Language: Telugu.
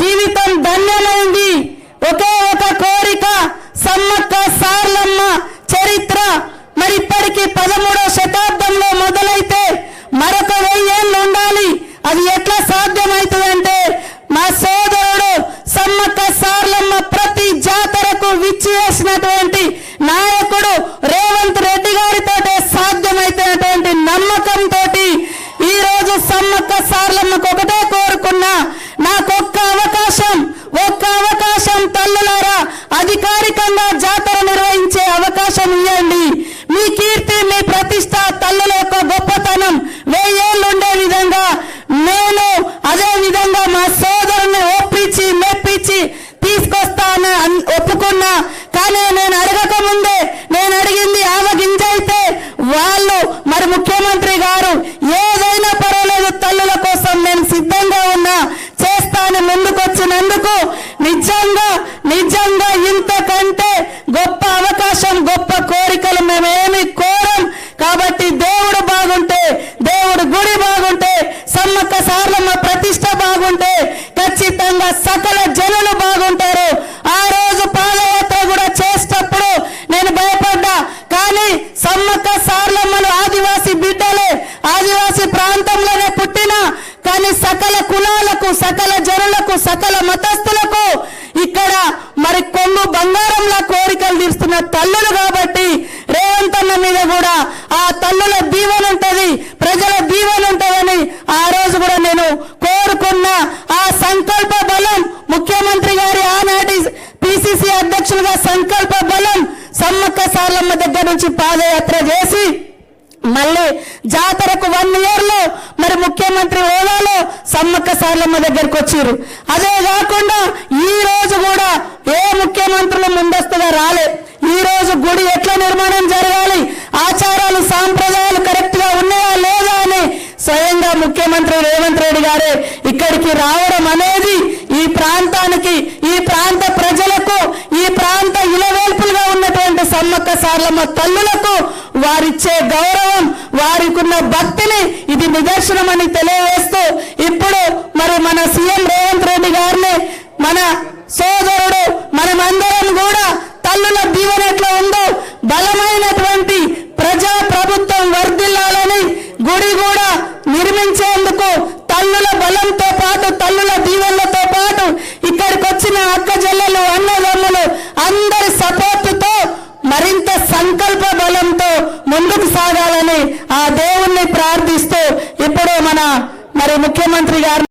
జీవితం ధన్యమైంది. ఒకే ఒక కోరిక సమ్మక్క సార్లమ్మ చరిత్ర. మరి ఇప్పటికీ పదమూడవ శతాబ్దంలో మొదలైతే మరొక వెయ్యేళ్ళు ఉండాలి. అది ఎట్లా సాధ్యమవుతుందంటే మా సోదరుడు సమ్మక్క సార్లమ్మ ప్రతి జాతరకు విచ్చేసినటువంటి నాయకుడు రేవంత్ రెడ్డి గారితో సాధ్యమైతున్నటువంటి నమ్మకంతో ఈ రోజు సమ్మక్క సార్ అధికారికంగా జాతర నిర్వహించే అవకాశం ఇవ్వండి. మీ కీర్తి మీ ప్రతిష్ట తల్లుల యొక్క గొప్పతనం వెయ్యేళ్ళు ఉండే విధంగా నేను అదే విధంగా మా సోదరుని ఒప్పించి మెప్పించి తీసుకొస్తాను అన్- ఒప్పుకున్నా. కానీ నేను అడగక ముందే నేను అడిగింది ఆవగింజ అయితే వాళ్ళు మరి ముఖ్యమంత్రి గారు సమ్మక్క మా ప్రతిష్ట బాగుంటే ఖచ్చితంగా సకల జనులు బాగుంటారు. ఆ రోజు పాదయాత్ర కూడా చేసేటప్పుడు నేను భయపడ్డా. కానీ సమ్మక్క సార్లమ్మలు ఆదివాసి బిడ్డలే ఆదివాసి ప్రాంతంలోనే పుట్టిన కానీ సకల కులాలకు సకల జనులకు సకల మతస్థులకు ఇక్కడ మరి కొమ్ము బంగారంలా కోరికలు తీరుస్తున్న తల్లులు కాబట్టి రేవంతన్న మీద కూడా ఆ తల్లుల దీవెన ఉంటది. ప్రజల దీవెన ఉంటదని ఆ రోజు కూడా నేను కోరుకున్న ఆ సంకల్ప బలం ముఖ్యమంత్రి గారి ఆనాటి పిసిసి అధ్యక్షులుగా సంకల్ప బలం సమ్మక్క సార్లమ్మ దగ్గర నుంచి పాదయాత్ర చేసి మళ్ళీ జాతరకు వన్ ఇయర్లో మరి ముఖ్యమంత్రి హోదాలో సమ్మక్క సార్లమ్మ దగ్గరకు వచ్చారు అదే కాకుండా ఈ రోజు కూడా ఏ ముఖ్యమంత్రులు ముందస్తుగా రాలే. ఈ రోజు గుడి ఎట్లా నిర్మాణం జరగాలి? ఆచారాలు సాంప్రదాయాలు కరెక్ట్గా ఉన్నాయా లేదా అని స్వయంగా ముఖ్యమంత్రి రేవంత్ రెడ్డి గారే ఇక్కడికి రావడం అనేది ఈ ప్రాంతానికి ఈ ప్రాంత ప్రజలకు ఈ ప్రాంత ఇలవేల్పులుగా ఉన్నటువంటి సమ్మక్క సార్లమ్మ తల్లులకు వారిచ్చే గౌరవం వారికున్న భక్తిని ఇది నిదర్శనమని తెలియజేస్తూ ఇప్పుడు మరి మన సీఎం రేవంత్ రెడ్డి గారిని మన సోదరుడు మనమందరం కూడా తల్లుల దీవెన ఎట్లా ఉందో బలమైనటువంటి ప్రజా ప్రభుత్వం వర్ధిల్లాలని గుడి కూడా నిర్మించేందుకు తల్లుల బలంతో పాటు తల్లుల అని ఆ దేవుణ్ణి ప్రార్థిస్తూ ఇప్పుడు మన మరి ముఖ్యమంత్రి గారు